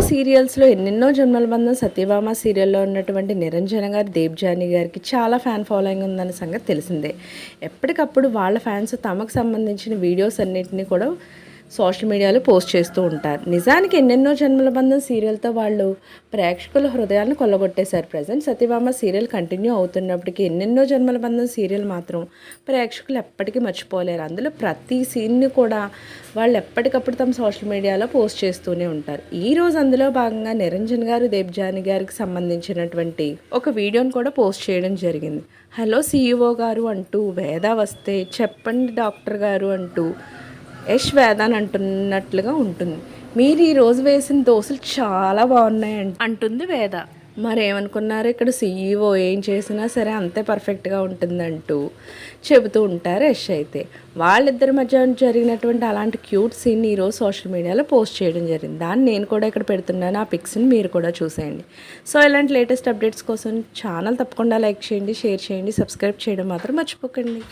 సీరియల్స్లో ఎన్నెన్నో జన్మల బంధం సత్యభామ సీరియల్లో ఉన్నటువంటి నిరంజన గారు దేవ్జాని గారికి చాలా ఫ్యాన్ ఫాలోయింగ్ ఉందన్న సంగతి తెలిసిందే. ఎప్పటికప్పుడు వాళ్ళ ఫ్యాన్స్ తమకు సంబంధించిన వీడియోస్ అన్నిటిని కూడా సోషల్ మీడియాలో పోస్ట్ చేస్తూ ఉంటారు. నిజానికి ఎన్నెన్నో జన్మల బంధం సీరియల్తో వాళ్ళు ప్రేక్షకుల హృదయాలను కొల్లగొట్టేశారు. ప్రజెంట్ సత్యభామ సీరియల్ కంటిన్యూ అవుతున్నప్పటికీ ఎన్నెన్నో జన్మల బంధం సీరియల్ మాత్రం ప్రేక్షకులు ఎప్పటికీ మర్చిపోలేరు. అందులో ప్రతి సీన్ని కూడా వాళ్ళు ఎప్పటికప్పుడు తమ సోషల్ మీడియాలో పోస్ట్ చేస్తూనే ఉంటారు. ఈ రోజు అందులో భాగంగా నిరంజన్ గారు దేబ్జాని గారికి సంబంధించినటువంటి ఒక వీడియోని కూడా పోస్ట్ చేయడం జరిగింది. హలో సీఈఓ గారు అంటూ వేద వస్తే చెప్పండి డాక్టర్ గారు అంటూ యష్ వేద అని అంటున్నట్లుగా ఉంటుంది. మీరు ఈ రోజు వేసిన దోశలు చాలా బాగున్నాయి అంట- అంటుంది వేద. మరేమనుకున్నారు? ఇక్కడ సీఈఓ ఏం చేసినా సరే అంతే పర్ఫెక్ట్గా ఉంటుందంటూ చెబుతూ ఉంటారు యష్ అయితే. వాళ్ళిద్దరి మధ్య జరిగినటువంటి అలాంటి క్యూట్ సీన్ ఈరోజు సోషల్ మీడియాలో పోస్ట్ చేయడం జరిగింది. దాన్ని నేను కూడా ఇక్కడ పెడుతున్నాను. ఆ పిక్స్ని మీరు కూడా చూసేయండి. సో ఇలాంటి లేటెస్ట్ అప్డేట్స్ కోసం ఛానల్ తప్పకుండా లైక్ చేయండి షేర్ చేయండి సబ్స్క్రైబ్ చేయడం మాత్రం మర్చిపోకండి.